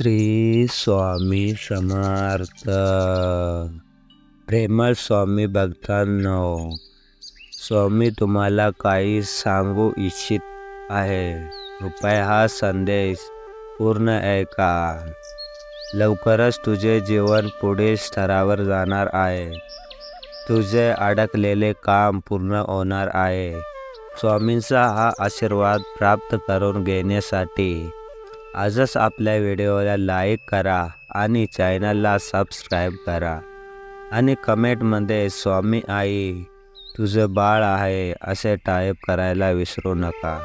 श्री स्वामी समर्थ. प्रेमळ स्वामी भक्तांनो स्वामी तुम्हाला काही सांगू इच्छित आहे. कृपया हा संदेश पूर्ण ऐका. लवकरच तुझे जीवन पुढील स्तरावर जाणार आहे. तुझे अडकलेले काम पूर्ण होणार आहे. स्वामींचा हा आशीर्वाद प्राप्त करून घेण्यासाठी आजच आपल्या व्हिडिओला लाईक करा आणि चॅनलला सबस्क्राईब करा. आणि कमेंटमध्ये स्वामी आई तुझं बाळ आहे असे टाईप करायला विसरू नका.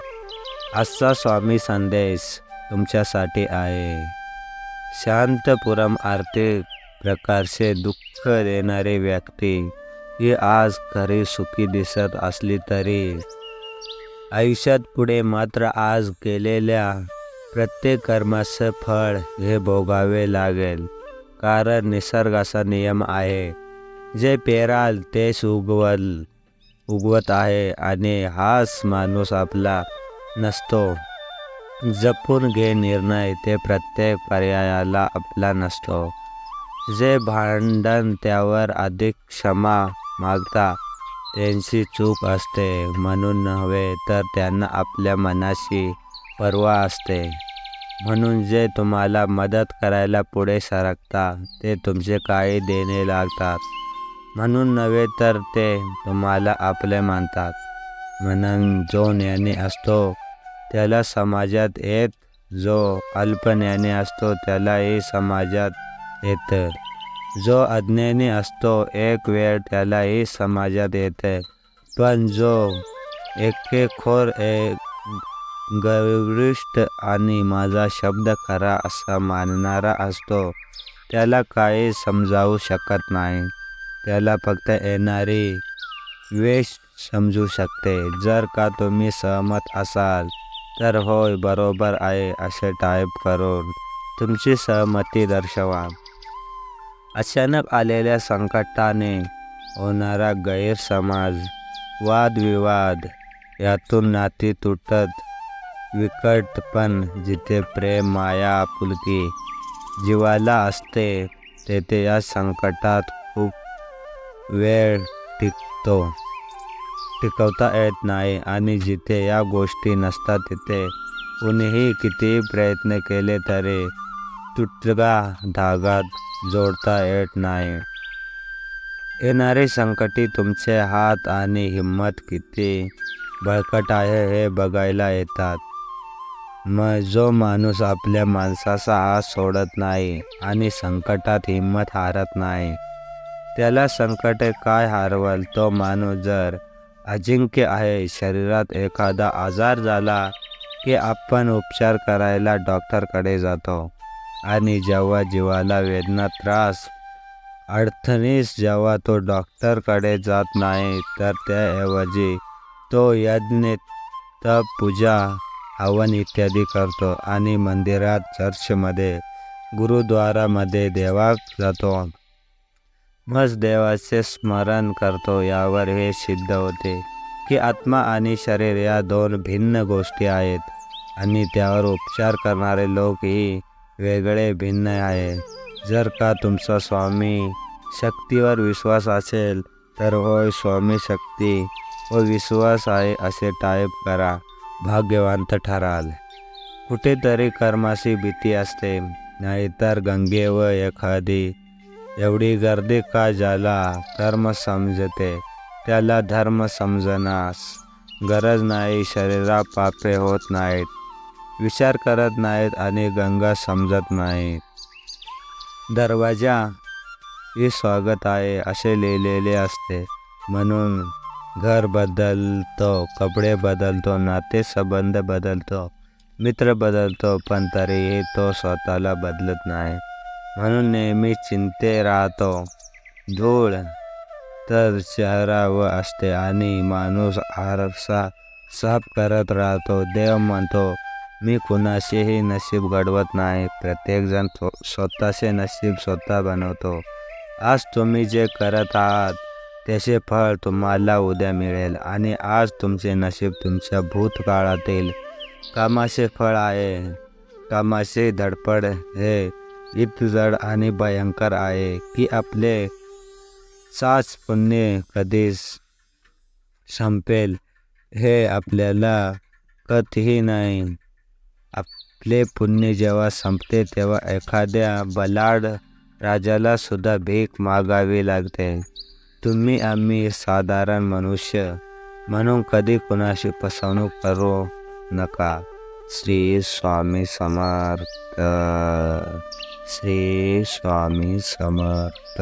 आजचा स्वामी संदेश तुमच्यासाठी आहे. शांतपुरम आर्थिक प्रकारचे दुःख देणारी व्यक्ती ही आज खरी सुखी दिसत असली तरी आयुष्यात पुढे मात्र आज केलेल्या प्रत्येक कर्माचं फळ हे भोगावे लागेल कारण निसर्गाचा नियम आहे जे पेराल तेच उगवल उगवत आहे आणि हाच माणूस आपला नसतो. जपून घे निर्णय ते प्रत्येक पर्यायाला आपला नसतो. जे भांडण त्यावर अधिक क्षमा मागता त्यांची चूक असते म्हणून नव्हे तर त्यांना आपल्या मनाशी पर्वा असते. म्हणून जे तुम्हाला मदत करायला पुढे सरकता ते तुमचे काही देणे लागतात. म्हणून नव्हे तर ते तुम्हाला आपले मानतात. म्हणून जो ज्ञानी असतो त्याला समाजात येत. जो अल्पज्ञानी असतो त्यालाही समाजात येतं. जो अज्ञानी असतो एक वेळ त्यालाही समाजात येते. पण जो एकेखोर एक गर्विष्ठ आणि माझा शब्द खरा असा मानणारा असतो. त्याला काही समजावू शकत नाही. त्याला फक्त येणारी वेश समजू शकते. जर का तुम्ही सहमत असाल तर होय बरोबर आहे असे टाईप करून तुमची सहमती दर्शवा. अचानक आलेल्या संकटाने होणारा गैरसमाज वादविवाद यातून नाती तुटत विकटपण जिथे प्रेम माया आपुलकी जीवाला असते तेथे या संकटात खूप वेळ टिकतो. टिकवता येत नाही आणि जिथे या गोष्टी नसतात तिथे कुणीही कितीही प्रयत्न केले तरी तुटगा धागात जोडता येत नाही. येणारे संकटी तुमचे हात आणि हिंमत किती बळकट आहे हे बघायला येतात. मग जो माणूस आपल्या माणसाचा हात सोडत नाही आणि संकटात हिंमत हारत नाही त्याला संकट काय हारवल? तो माणूस जर अजिंक्य आहे शरीरात एखादा आजार झाला की आपण उपचार करायला डॉक्टरकडे जातो आणि जेव्हा जीवाला वेदना त्रास अडचणीस जेव्हा तो डॉक्टरकडे जात नाही तर त्याऐवजी तो यज्ञ तप पूजा हवन इत्यादी करतो आणि मंदिरात चर्चमध्ये गुरुद्वारामध्ये देवाक जातो. मग देवाचे स्मरण करतो यावर हे सिद्ध होते की आत्मा आणि शरीर या दोन भिन्न गोष्टी आहेत आणि त्यावर उपचार करणारे लोकही वेगळे भिन्न आहे. जर का तुमचा स्वामी शक्तीवर विश्वास असेल तर होय स्वामी शक्ती व विश्वास आहे असे टाईप करा. भाग्यवंत ठराल. कुठेतरी कर्माची भीती असते. नाहीतर गंगे व एखादी एवढी गर्दी का ज्याला कर्म समजते? त्याला धर्म समजण्यास गरज नाही शरीरा पापे होत नाहीत. विचार करत नाहीत आणि गंगा समजत नाहीत दरवाजा हे स्वागत आहे असे लिहिलेले असते. म्हणून घर बदलतो कपडे बदलतो नाते संबंध बदलतो मित्र बदलतो पण तरीही तो स्वतःला बदलत नाही. म्हणून नेहमी चिंते राहतो. धूळ तर चेहरावर असते आणि माणूस आरसा साफ करत राहतो. देव म्हणतो मी कुणाशीही नशीब घडवत नाही. प्रत्येकजण स्वतःचे नशीब स्वतः बनवतो. आज तुम्ही जे करत आहात त्याचे फळ तुम्हाला उद्या मिळेल आणि आज तुमचे नशीब तुमच्या भूतकाळातील कामाचे फळ आहे. कामाचे धडपड हे इतजड आणि भयंकर आहे की आपले साच पुण्य कधीच संपेल हे आपल्याला कधीही नाही. आपले पुण्य जेव्हा संपते तेव्हा एखाद्या बलाड राजाला सुद्धा भीक मागावी लागते. तुम्ही आम्ही साधारण मनुष्य म्हणून कधी कुणाशी फसवणूक करू नका. श्री स्वामी समर्थ. श्री स्वामी समर्थ.